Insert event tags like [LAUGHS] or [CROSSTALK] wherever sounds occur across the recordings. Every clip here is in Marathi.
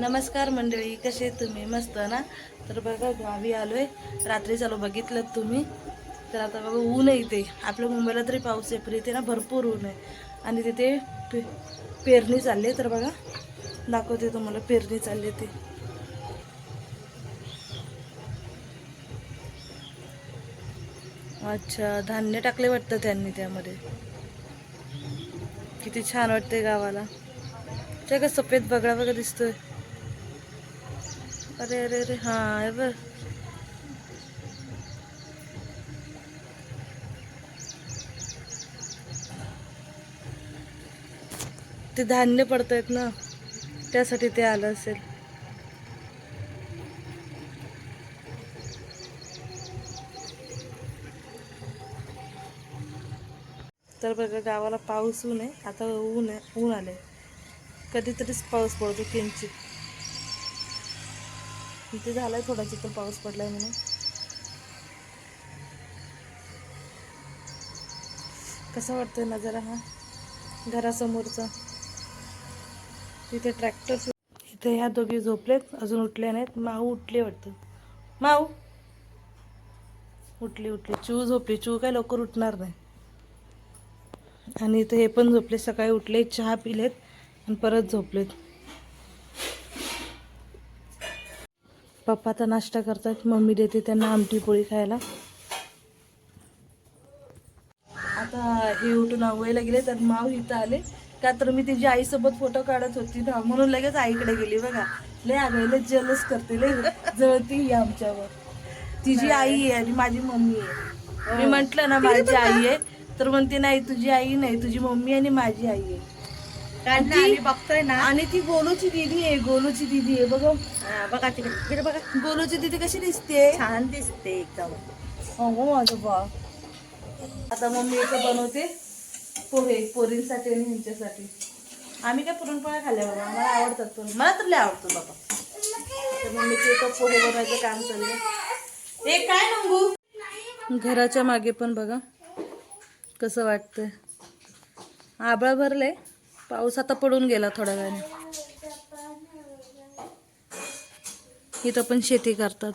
नमस्कार मंडळी कसे आहेत तुम्ही? मस्त ना? तर बघा गावी आहे रात्री चालू बघितलं तुम्ही. तर आता बघा ऊन आहे इथे. आपल्या मुंबईला तरी पाऊस आहे पण इथे ना भरपूर ऊन आहे. आणि तिथे पे पेरणी चालली तर बघा दाखवते तुम्हाला पेरणी चालली ते. अच्छा धान्य टाकले वाटतं त्यांनी त्यामध्ये. किती छान वाटते गावाला. ते का सफेद बगळा बघा दिसतोय. अरे अरे अरे हा हे बघ. ते धान्य पडतायत ना त्यासाठी ते आलं असेल. तर बघा गावाला पाऊस ऊन आहे आता ऊन आहे ऊन आलंय. कधीतरीच पाऊस पडतो किंचित. इथे झालाय थोडा चित्र पाऊस पडलाय म्हणून. कसा वाटतोय नजारा हा? घरासमोरचा. तिथे ट्रॅक्टर इथे ह्या दोघी झोपलेत अजून उठले नाहीत. माऊ उठले वाटतं. माऊ! उठली उठली. चू झोपली. चू काय लवकर उठणार नाही. आणि इथे हे पण झोपले. सकाळी उठले चहा पिलेत आणि परत झोपलेत. पप्पा आता नाश्ता करतात मम्मी देते त्यांना आमटी पोळी खायला. आता हे उठून आंघोळीला गेले तर माव इथं आले. का तर मी तिची आईसोबत फोटो काढत होती ना म्हणून लगेच आईकडे गेली बघा. लय आगायला जलस करते लय. जळती ही आमच्यावर. तिची आई आहे आणि माझी मम्मी आहे. मी म्हंटल ना माझी आई आहे. तर म्हणते नाही तुझी आई नाही तुझी मम्मी आणि माझी आई आहे. कारण ना आम्ही बघतोय ना. आणि ती गोलूची दिदी आहे गोलूची दिदी आहे बघा. हा, बघा तिकडे तिकडे बघा. गोलूची दिदी कशी दिसते? छान दिसते एकदम. अगो माझं बा आता मम्मी इथं बनवते पोहे पोरींसाठी आणि ह्यांच्यासाठी आम्ही काय पुरणपोळ्या खाल्ल्या बाबा मला आवडतात पण मला तर लय आवडतो बाबा. तर मम्मीचे इथं पोहे बनवायचं काम चाललंय. ए काय नंगू घराच्या मागे पण बघा कसं वाटतंय. आबळा भरले पाऊस आता पडून गेला थोड्या वेळाने. इथं पण शेती करतात.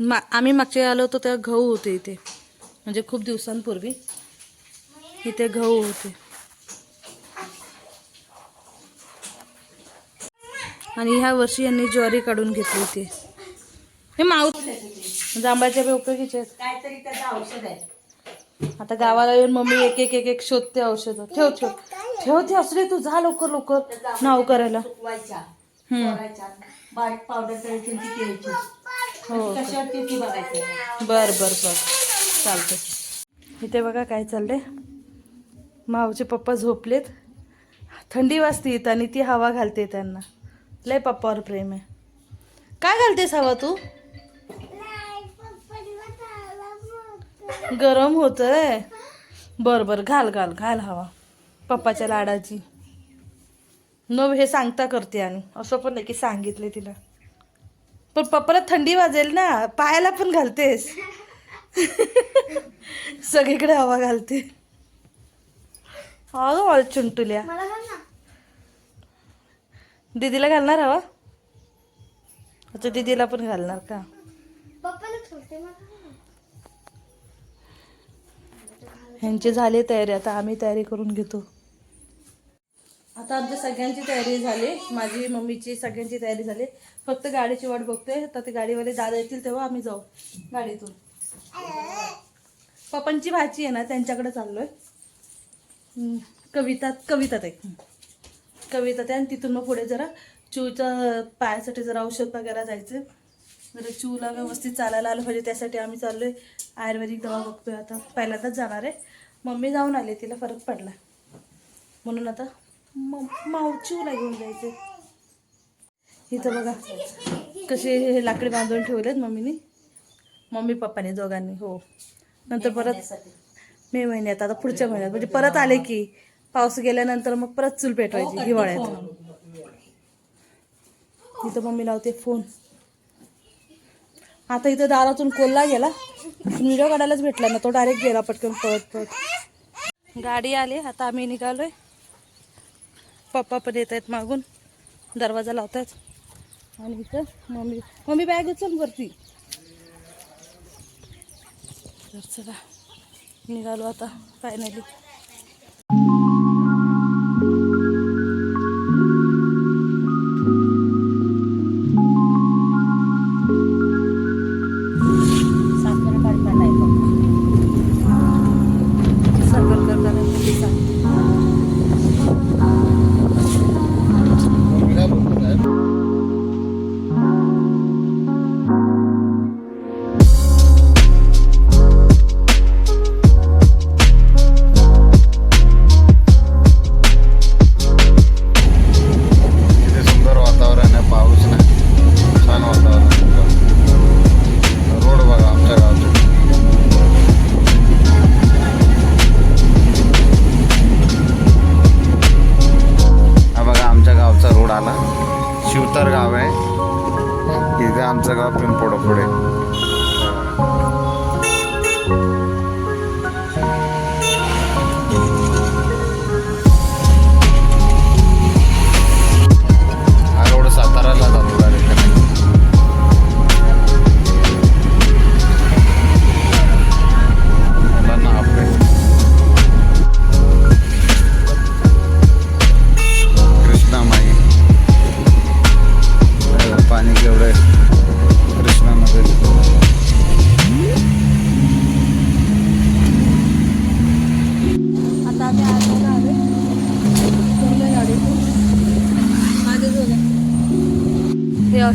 मा आम्ही मागच्या आलो होतो तेव्हा गहू होते इथे. म्हणजे खूप दिवसांपूर्वी. इथे गहू होते. आणि ह्या वर्षी यांनी ज्वारी काढून घेतली इथे हे माऊत जांभळाच्या बी उपयोगीचे काहीतरी त्याचं औषध आहे. आता गावाला येऊन मम्मी एक एक एक एक शोधते औषधं. ठेव ठेव. ठेव ते असले तू जा लवकर लवकर. नाव करायला. सुकवायच्या हम्म. सोडायच्या. बारीक पावडर करायची आणि ती प्यायची हो. कशावर ती ती बघायची. बर बर बर. चालतं इथे बघा काय चाललंय. मावचे पप्पा झोपलेत. थंडी वाजते इथं आणि ती हवा घालते त्यांना. लय पप्पावर प्रेम आहे. काय घालतेस हवा तू? गरम होतंय. बर बर. घाल घाल घाल हवा. पप्पाच्या लाडाची. न हे सांगता करते आणि. असं पण नाही की सांगितले तिला. पण पप्पाला थंडी वाजेल ना पायाला पण घालतेस. [LAUGHS] सगळीकडे हवा घालते. अगं चुंटुल्या दीदीला घालणार हवा? अच्छा दीदीला पण घालणार का? ह्यांची झाली तयारी आता आम्ही तयारी करून घेतो. आता आमच्या सगळ्यांची तयारी झाली. माझी मम्मीची सगळ्यांची तयारी झाली. फक्त गाडीची वाट बघतोय तर ते गाडीवाले दादा येतील तेव्हा आम्ही जाऊ गाडीतून. पप्पांची भाची आहे ना त्यांच्याकडे चाललोय. कविता कविता ते कविता ते आणि तिथून मग पुढे जरा चूच्या पायासाठी जरा औषध वगैरे जायचं. जरा चूला व्यवस्थित चालायला आलं पाहिजे त्यासाठी आम्ही चाललोय. आयुर्वेदिक दवा बघतोय आता. पहिल्यांदाच जाणार आहे. मम्मी जाऊन आले तिला फरक पडला. म्हणून आता मावचूला घेऊन जायचे. इथं बघा कसे हे लाकडी बांधून ठेवलेत मम्मीने. मम्मी पप्पाने दोघांनी हो. नंतर परत मे महिन्यात आता पुढच्या महिन्यात. म्हणजे परत आले की पाऊस गेल्यानंतर मग परत चूल पेटवायची हिवाळ्यात. इथं मम्मी लावते फोन. आता इथं दारातून कोल्हा गेला. व्हिडिओ काढायलाच भेटला ना तो डायरेक्ट गेला पटकन पळत पळत. गाडी आली आता आम्ही निघालोय. पप्पा पण येत आहेत मागून. दरवाजा लावतात आणि इथं मम्मी मम्मी बॅग उचल वरती. तर चला निघालो आता फायनली रोड आला शिवतर गाव आहे. इथे आमचं गाव पिंपोड पुढे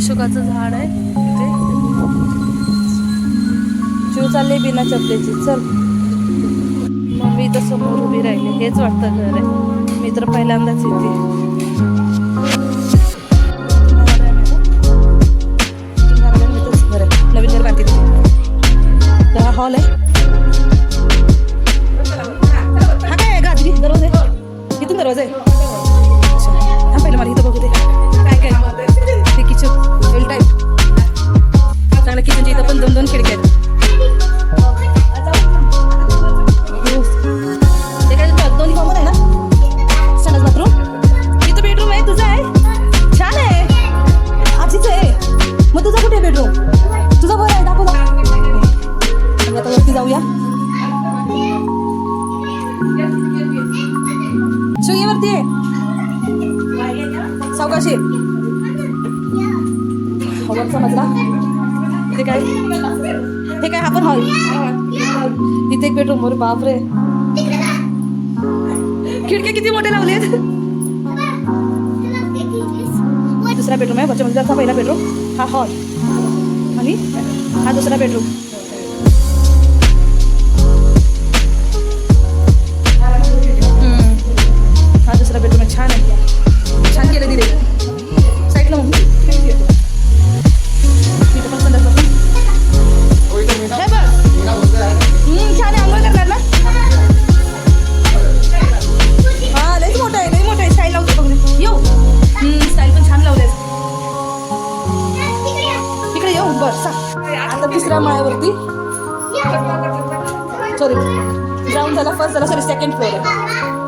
अशोकाचं झाड आहे इथे. शिव चालले बिना चपलेची. चल. मम्मी इथं समोर उभी राहिली. हेच वाटतं घर आहे. मी तर पहिल्यांदाच येते ये. सावकाशी. हॉल समजला. इथे काय? हे काय? हा हॉल. इथे एक बेडरूम वर. बापरे. खिडक्या किती मोठे लावले दुसरा बेडरूम आहे. म्हणजे पहिला बेडरूम हा हॉल. आणि हा दुसरा बेडरूम बर सांग आता तिसऱ्या माळ्यावरती. सॉरी ग्राउंड झाला फर्स्ट झाला सॉरी सेकंड फ्लोअर आहे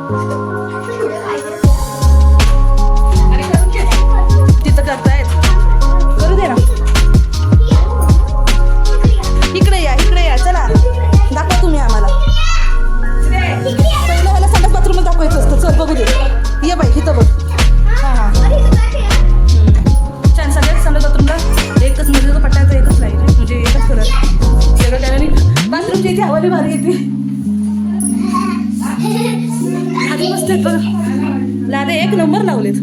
एक नंबर लावलेत.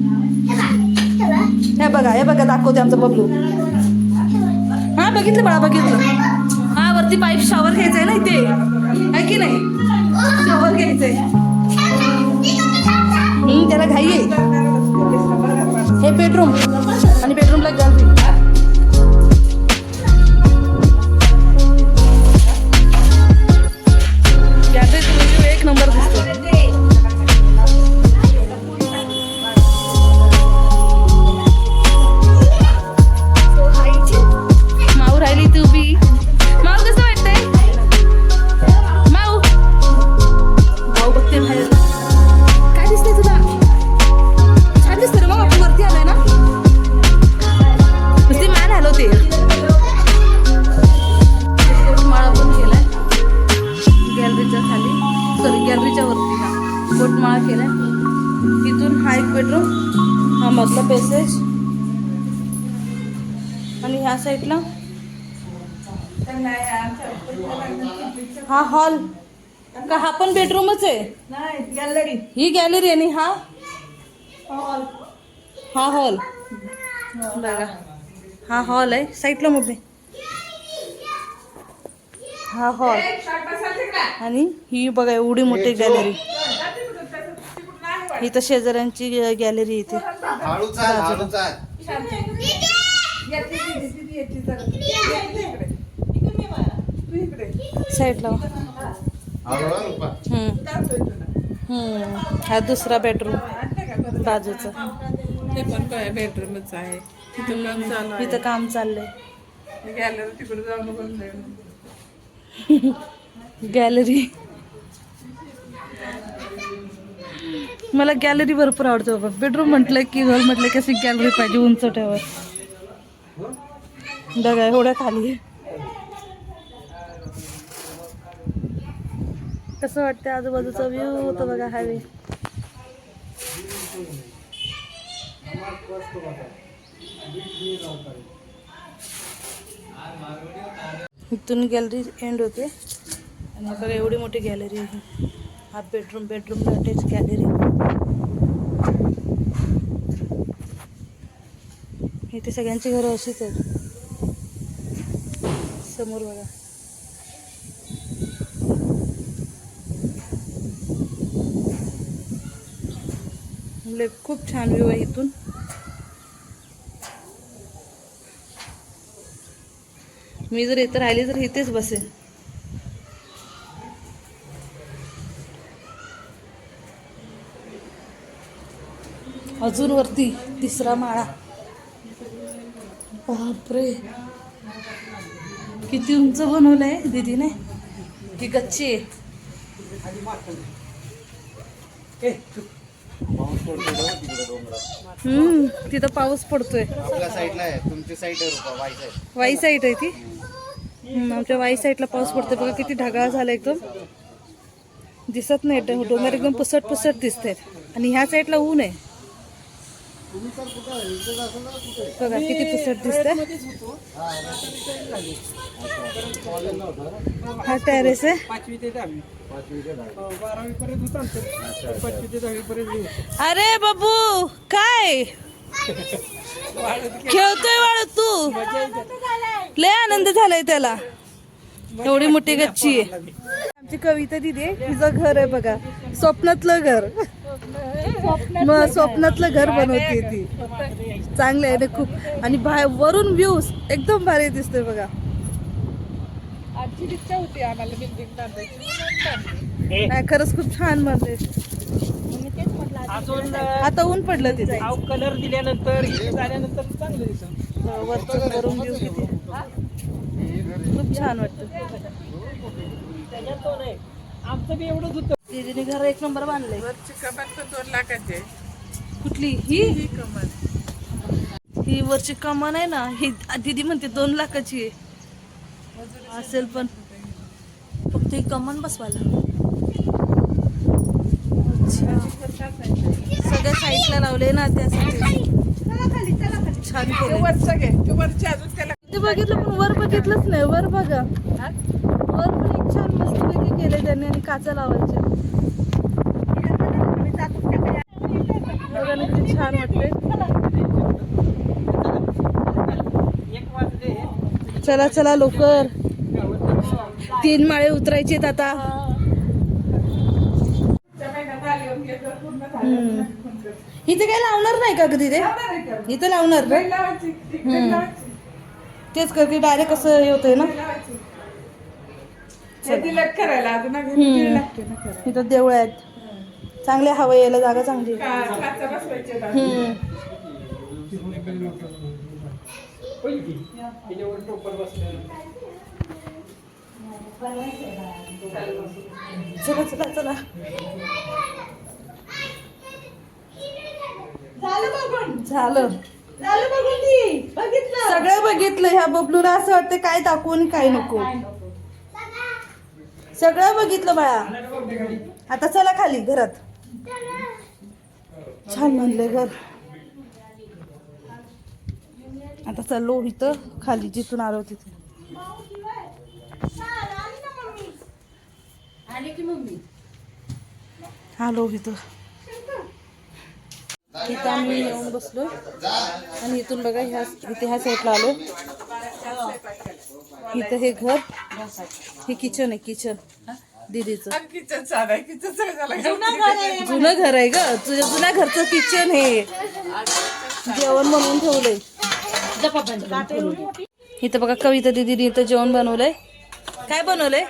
हे बघा हे बघा दाखवते आमचं बबलू. हा बघितलं बाळा बघितलं. हा वरती पाईप शॉवर घ्यायचंय ना इथे. आहे की नाही? शॉवर घ्यायचंय. त्याला घाई आहे. हे बेडरूम आणि ह्या साईडला हा हॉल का हा पण बेडरूमच आहे? गॅलरी ही गॅलरी आणि हा? हा हॉल बघा. हा हॉल आहे. साईडला मम्मी हा हॉल आणि ही बघा एवढी मोठी गॅलरी इथं. शेजाऱ्यांची गॅलरी इथे साईडला. हा दुसरा बेडरूम बाजूचा. ते पण काय बेडरूमच आहे. तिथं काम चाललंय. गॅलरी तिकडे जाऊन गॅलरी मला गॅलरी भरपूर आवडते बाबा. बेडरूम म्हटलं की घर म्हटलं की अशी गॅलरी पाहिजे उंच ठेवर बघा एवढ्या खाली. कसं वाटतं आजूबाजूचा व्ह्यू होतो बघा हायवे इथून गॅलरी एंड होते. आणि बघा एवढी मोठी गॅलरी आहे. हा बेडरूम बेडरूम अटॅच गॅलरी इथे सगळ्यांची घरं अशीच आहेत. समोर बघा. म्हणजे खूप छान व्यू आहे इथून. मी जर इथं राहिली तर इथेच बसेन. अजून वरती तिसरा माळा. बापरे. किती उंच बनवलंय दीदीने? की गच्ची. आहे हम्म तिथं पाऊस पडतोय. वाई साईड. आहे ती. आमच्या वाई साईडला पाऊस पडतोय. बघा किती ढगाळ झाला एकदम. दिसत नाही डोंगर एकदम पुसट पुसट दिसते आणि ह्या साईडला ऊन आहे. बघा किती पुसट दिसतंय. हा टेरेस आहे. पर्यंत अरे बाबू काय? खेळतोय वाळ तू. लय आनंद झालाय त्याला. एवढी मोठी गच्ची आहे. आमची कविता दिदी हिचं घर आहे बघा. स्वप्नातलं घर. मग स्वप्नातलं घर बनवते ती. चांगलं आहे ना खूप. आणि बाहेर वरून व्ह्यूज एकदम भारी दिसतोय बघा. नाही खरंच खूप छान बनले अजून आता ऊन पडलं तिथे. कलर दिल्यानंतर झाल्यानंतर चांगलं दिसत. वरचं वरून व्ह्यू किती खूप छान वाटतं. त्याच्यात तो नाही आमचं बी एवढंच होतं. दीदीने घर एक नंबर बांधलंय. वरची कमान पण दोन लाखाचे कुठली? ही? ही कमान ही वरची कमान आहे ना ही दीदी म्हणते दोन लाखाची आहे. असेल पण. फक्त ही कमान बसवायला. अच्छा सगळ्या साईडला लावले ना त्यासाठी. छान केलं वरचं घे. ते वरची अजून त्याला ते बघितलं पण वर बघितलंच नाही. वर बघा. वर पण एक छान मस्त केले त्यांनी आणि काचा लावायच्या बघा ना किती छान वाजले चला. चला लवकर. तीन माळे उतरायचे आता. इथे काय लावणार नाही का कधी ते इथे लावणार. तेच करते डायरेक्ट कसं हे होतंय ना. इथं देवळ आहेत. चांगले. हवं यायला जागा चांगली. चला चला चला. झालं सगळं बघितलं. ह्या बबलूला असं वाटतं काय दाखवू आणि काय नको. सगळं बघितलं बाळा. आता चला खाली घरात. छान म्हणलंय घर. आता चाललो इथं खाली जिथून आलो तिथे. आलो इथं. इथं आम्ही येऊन बसलो. आणि इथून बघा ह्या इथे ह्या साईडला आलो. इथं हे घर. हे किचन आहे किचन दीदीचं. जुनं घर आहे ग. तुझ्या जुन्या घरचं किचन हे. जेवण बनवून ठेवलंय. इथं बघा कविता दीदीने इथं जेवण बनवलंय. काय बनवलंय?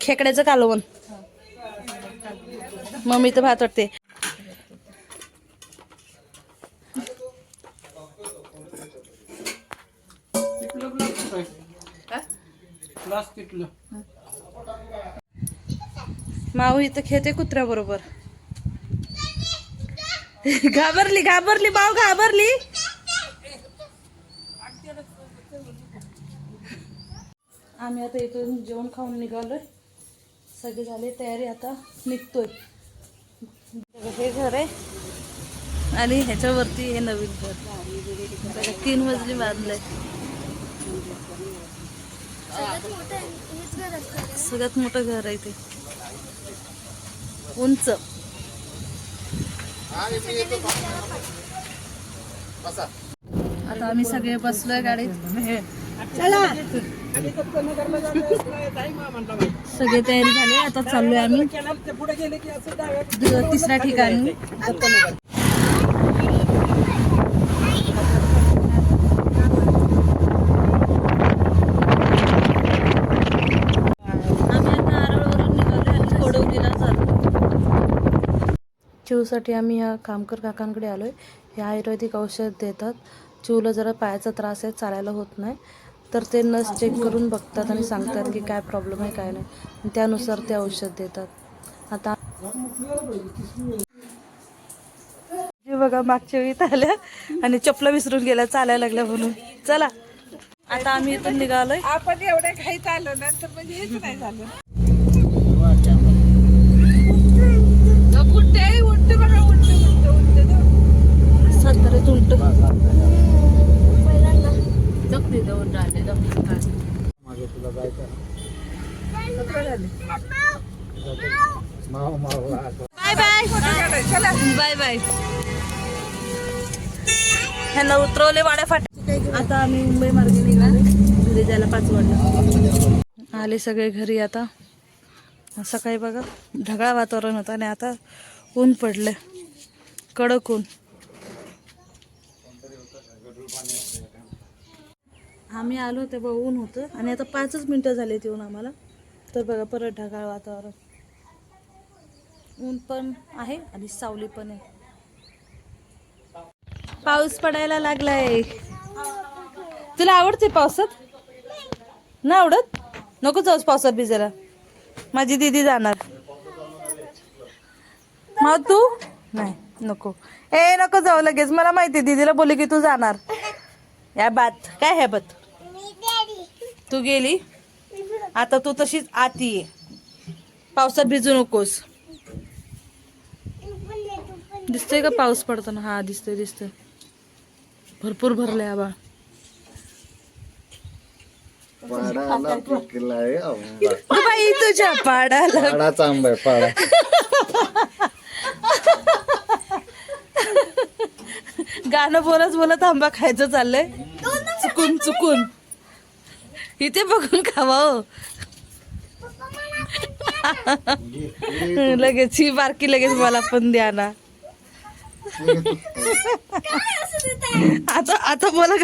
खेकड्याचं. कालवण. मम्मी तर भात वाटते माऊ इथं खेळते कुत्र्या बरोबर घाबरली घाबरली माऊ घाबरली. आम्ही आता इथून जेवण खाऊन निघालोय. सगळे झाले तयारी आता निघतोय. हे घर आहे. आणि ह्याच्यावरती हे नवीन घर. तीन मजली बांधलंय. सगळ्यात मोठं घर आहे ते. उंच. आता आम्ही सगळे बसलोय गाडीत. सगळे तयारी झाले आता चाललोय आम्ही. तिसऱ्या ठिकाणी आम्ही आता आरळवरून निघालो आणि कोडवलीला चाललो चिवसाठी आम्ही या कामकर काकांकडे आलोय. हे आयुर्वेदिक औषध देतात. चिवला जरा पायाचा त्रास आहे चालायला होत नाही. तर ते नस चेक करून बघतात आणि सांगतात की काय प्रॉब्लेम आहे काय नाही. त्यानुसार ते औषध देतात. आता जे बघा मागच्या वेळी आल्या आणि चपला विसरून गेल्या चालायला लागल्या म्हणून. चला. आता आम्ही इथून निघालोय. आपण एवढ्या घाईत आलो ना तर म्हणजे हेच नाही झालं उलटे उलटे बघा उलटे उलटे उलटे. साताऱ्यात उलट बाय बाय बाय बाय ह्यांना उतरवले वाड्या फाट आता आम्ही मुंबई मार्गे निघाले घरी जायला पाच वाजता आले सगळे घरी आता. सकाळी बघा ढगाळ वातावरण होतं आणि आता ऊन पडलं कडक ऊन. आम्ही आलो तेव्हा ऊन होतं. आणि आता पाचच मिनटं झाली येऊन आम्हाला. तर बघा परत ढगाळ वातावरण ऊन पण आहे आणि सावली पण आहे. पाऊस पडायला लागलाय. तुला आवडते पावसात? ना आवडत? नको जाऊस पावसात भिजायला. माझी दीदी जाणार. मग तू? नाही नको. ए नको जाऊ लगेच. मला माहिती दीदीला बोलली की तू जाणार. या बात. काय है बत? तू गेली? आता तू तशीच आती ये. पावसात भिजू नकोस. दिसतोय का पाऊस पडताना? हा दिसतोय दिसतोय. भरपूर भरलाय आबा पाडाला पिकलाय आंबा बाई तुझ्या पाडाला. आहे पाडा. गाणं बोलत बोलत आंबा खायचं चाललंय. चुकून चुकून. इथे बघून खावा हो. लगेच ही बारकी लगेच मला पण द्या ना. आता आता बोला?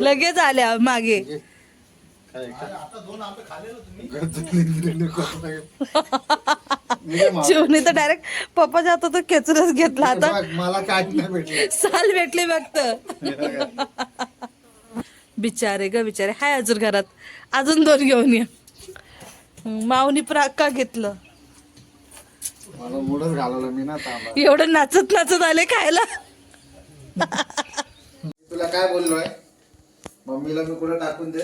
लगेच आल्या मागे. शिवने [LAUGHS] तर डायरेक्ट पप्पाच्या हातात खेचूनच घेतला आता. मला काय साल भेटले फक्त. बिचारे ग बिचारे. हाय अजून घरात. अजून दोन घेऊन ये. माऊनी पण अक्का घेतलं. मला मुडच घालवलं मी ना तांबा एवढं नाचत नाचत आले खायला. तुला काय बोललोय? मम्मीला मी कुठे टाकून दे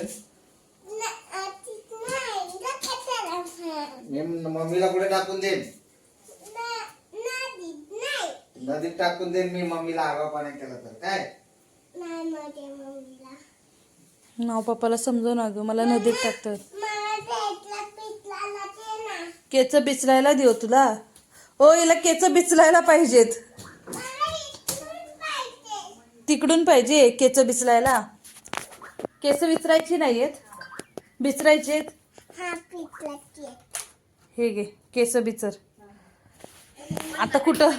मी मम्मीला कुठे टाकून देईन? नदीत टाकून देईन मी मम्मीला आगावपणा केला तर. काय? नाव पप्पाला समजव ना गं मला नदीत टाकतात. केच बिचलायला देऊ तुला? ओ हिला केच बिचलायला पाहिजेत. तिकडून पाहिजे केच बिचलायला. केस विचरायची नाहीयेत? बिचरायचे हे घे केस बिचर. आता कुठं?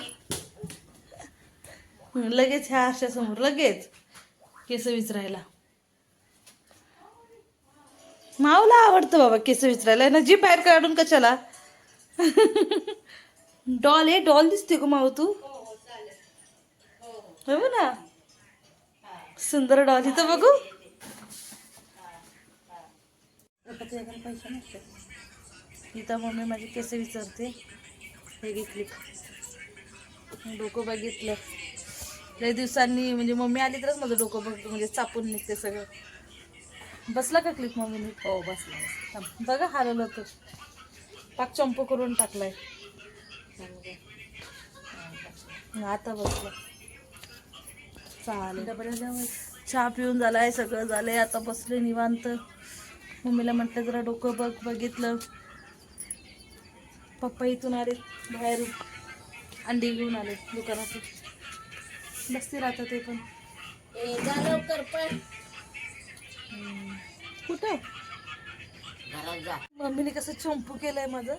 लगेच ह्या अशा समोर लगेच. केस विचरायला. माऊला आवडतं बाबा केस विचरायला ना जी बाहेर काढून कशाला? डॉल आहे डॉल दिसते का माऊ तू. हो ना? सुंदर डॉल इथं बघू. इथं मम्मी माझी केस विचारते हे घेतली. डोकं बघितलं. लय दिवसांनी म्हणजे मम्मी आली तरच माझं डोकं बघ म्हणजे चापून निघते सगळं. बसला का क्लिप मम्मीने हो बसला बघा हरवलं होतं पाक चंपू करून टाकलाय. आता बसला. चालेल. चहा पिऊन झालाय सगळं झालंय. आता बसले निवांत. मम्मीला म्हटलं जरा डोकं बघ बघितलं. पप्पा इथून आले बाहेर अंडी घेऊन आले दुकानातून. बसते राहतात ते पण. कुठं? मम्मीने कसं चंपू केलंय माझं.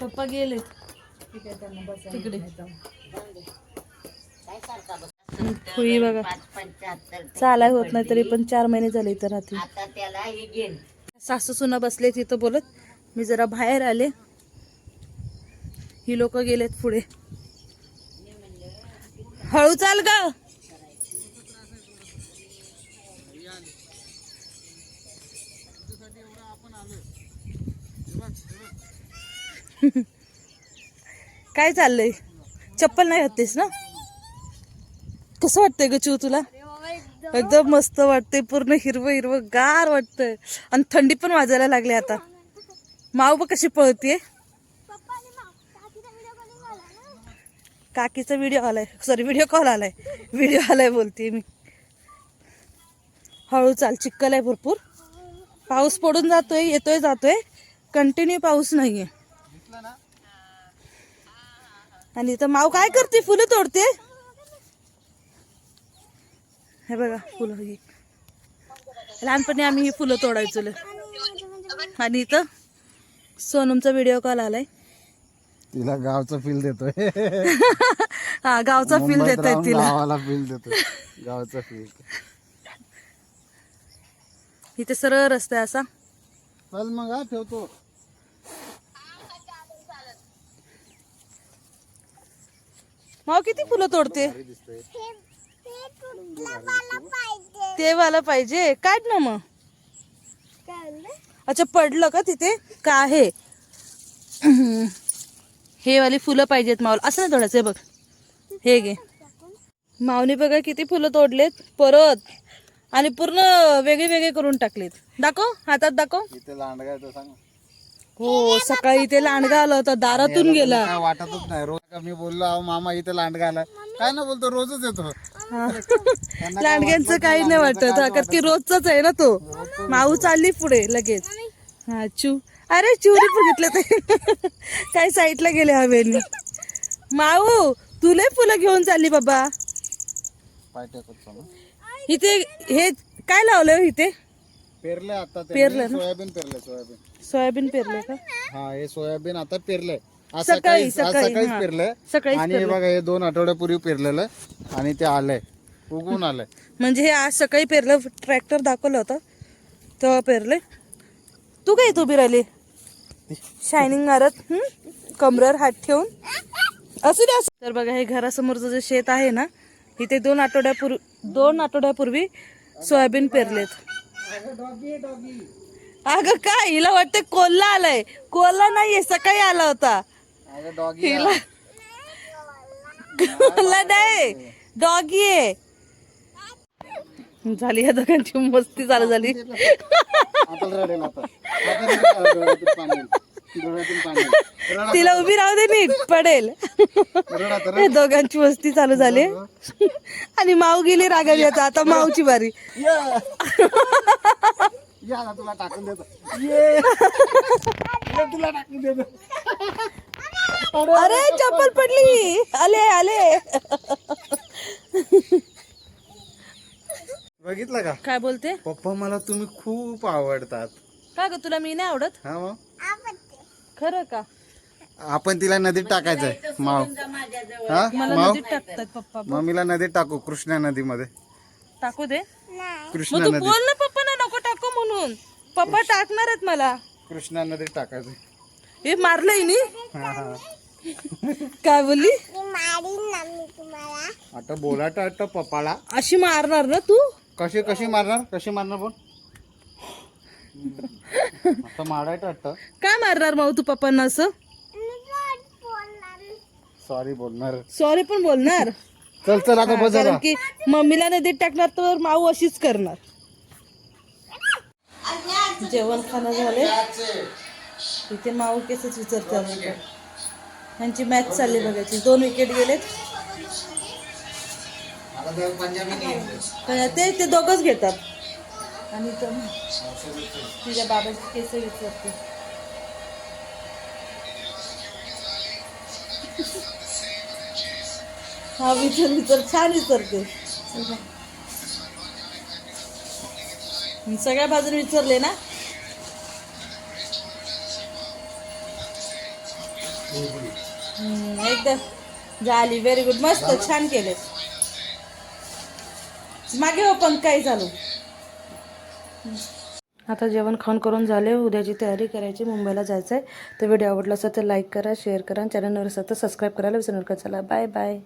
पप्पा गेले. तिकडे. होई बघा. चालाय होत नाही तरी पण चार महिने झाले इथं राहते सासू सुना बसले तिथं बोलत. मी जरा बाहेर आले. ही लोक गेलेत पुढे. हळू चाल ग. काय चाललंय? चप्पल नाही घातलीस ना? कसं वाटतंय ग चिव तुला? एकदम मस्त वाटतंय पूर्ण हिरवं हिरवं गार वाटतंय. आणि थंडी पण वाजायला लागली आता. माऊ बघ कशी पळतीये. काकीचा व्हिडिओ आलाय. सॉरी व्हिडिओ कॉल आलाय. व्हिडिओ आलाय बोलते मी. हळू चाल चिक्कल आहे भरपूर. पाऊस पडून जातोय येतोय जातोय. कंटिन्यू पाऊस नाहीये. आणि इथं माऊ काय करते? फुलं तोडते. हे बघा फुलं ही. लहानपणी आम्ही ही फुलं तोडायचो. आणि इथं सोनमचा व्हिडिओ कॉल आलाय. तिला गावचं फील देतोय. [LAUGHS] हा गावचा फील मुंबईत देत आहे राहून तिला. गावाला फील देतोय. गावचं फील इथे सरळ रस्ता आहे असा. चल मग हा ठेवतो. माव किती फुलं तोडते? ते वाला पाहिजे. काढ ना मग. अच्छा पडलं का तिथे? का आहे? हे वाली फुलं पाहिजेत मावल. असं नाही तोडायचं बघ. हे घे. मावनी बघा किती फुलं तोडलेत. परत. आणि पूर्ण वेगळे वेगळे करून टाकलेत. दाखव हातात दाखव. इथे सांग. हो सकाळी इथे लांडगा आला होता दारातून गेला. काय वाटतच नाही. रोज मी बोललो अहो मामा इथे लांडगा आलाय काय ना बोलतो रोजच येतो. लांडग्यांचं काही नाही वाटत हा, कारण की रोजचाच आहे ना तो. माऊ चालली पुढे लगेच. हा चू. अरे चुरी बघितलं ते. काय साईडला गेले हवेनी माऊ तुले फुलं घेऊन चालली बाबा. पाय. इथे हे काय लावलंय हो इथे? पेरले आता ते ना? सोयाबीन पेरले सोयाबीन. सोयाबीन पेरले का? हा हे सोयाबीन आता पेरलंय. आज सकाळी, सकाळी आज सकाळी, सकाळीच हा. पेरलंय. सकाळीच आणि हे पेरलंय. बघा हे दोन आठवड्यापूर्वी पेरलेलं आणि ते आलंय. उगून आलंय. म्हणजे हे आज सकाळी पेरलं ट्रॅक्टर दाखवलं होतं तेव्हा पेरले तू काय उभी राहिली? शायनिंग मारत हं? कमरेवर हात ठेवून. असू दे असू तर बघा हे घरासमोरचं जे शेत आहे ना इथे दोन आठवड्यापूर्वी दोन आठवड्यापूर्वी सोयाबीन पेरलेत. अगं काय हिला वाटतं कोल्हा आलाय. कोल्हा नाहीये सकाळी आला होता. हिला कोल्हा नाही डॉगी आहे. झाली या दोघांची मस्ती चालू झाली. तिला उभी राहू दे नीट पडेल. हे दोघांची वस्ती चालू झाली. आणि माऊ गेली रागावी आता आता माऊची बारी. या ना तुला टाकून देतो. ये. ये तुला टाकून देतो. अरे चप्पल पडली. आले आले. बघितलं का? काय बोलते? पप्पा मला तुम्ही खूप आवडतात. का ग तुला मी नाही आवडत? हा मग? खरं का? आपण तिला नदीत टाकायचंय. माव. हा? मला माव? नदीत टाकतात पप्पा मम्मीला नदीत टाकू कृष्णा नदीमध्ये. टाकू दे. कृष्णा मग तू नदी बोल ना पप्पा. म्हणून. पप्पा टाकणार आहेत मला. कृष्णा नदीत टाकायचं. हे मारलंय नी? हा हा. काय बोलली? आता बोलाट वाटतं पप्पाला. अशी मारणार ना तू? कशी कशी मारणार? कशी मारणार बोल. आता मारायचं वाटतं काय मारणार माऊ तू पप्पांना असं? सॉरी बोलणार. सॉरी पण बोलणार. चल चल आता बस कारण की मम्मीला नदीत टाकणार तर माऊ अशीच करणार. जेवण खाणं झाले. इथे माऊ केसच विचारतात त्यांची मॅच चालली बघायची. दोन विकेट गेलेत. ते ते दोघंच घेतात. आणि तो तिच्या बाबाची केस विचारते. हा विचार विचार छान विचारते. सगळ्या बाजूने विचारले ना? एकदम झाली. व्हेरी गुड मस्त छान केले मागे हो पण काय झालं? आता जेवण खाऊन करून झाले. उद्याची तयारी करायची. मुंबईला जायचं आहे तर व्हिडिओ आवडला असेल तर लाईक करा शेअर करा. चॅनलवर असेल तर सबस्क्राईब करायला विसरू नका. चला बाय बाय